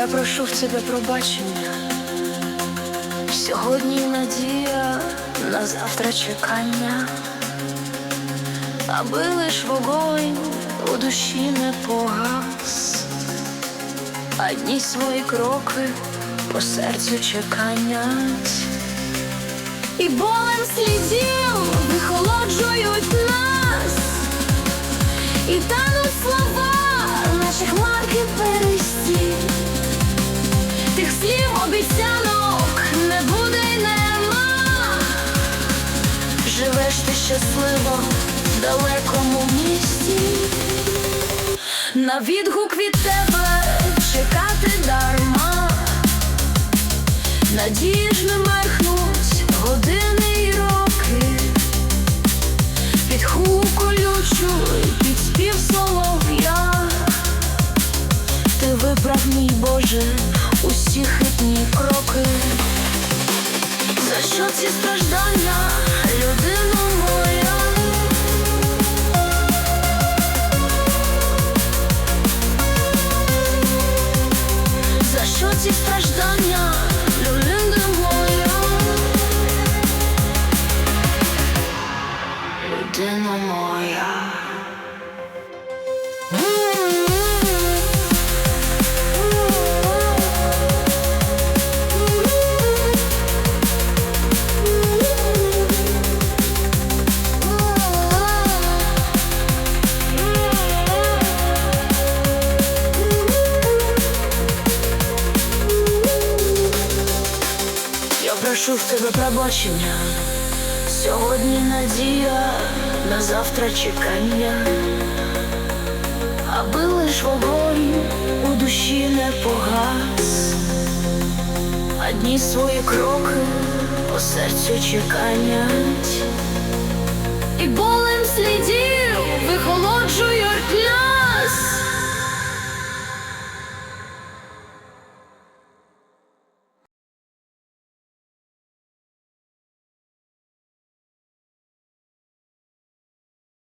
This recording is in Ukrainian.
Я прошу в тебе пробачення. Сьогодні надія, на завтра чекання, аби лиш вогонь у душі не погас, а дні свої кроки по серцю чеканять, і болем слідів вихолоджують нас, і тануть слова, наші хмарки пересті. Слів обіцянок не буде й нема. Живеш ти щасливо в далекому місті. На відгук від тебе чекати дарма. Не меркнуть години й роки. Під ху колючу під спів солов'я. Ти виправ, мій Боже, усі хитні кроки. За що ці страждання, людино моя? За що ці страждання, Я прошу в тебе пробачення. Сьогодні надія, на завтра чекання, аби лиш вогонь у душі не погас, а дні свої кроки по серцю слідів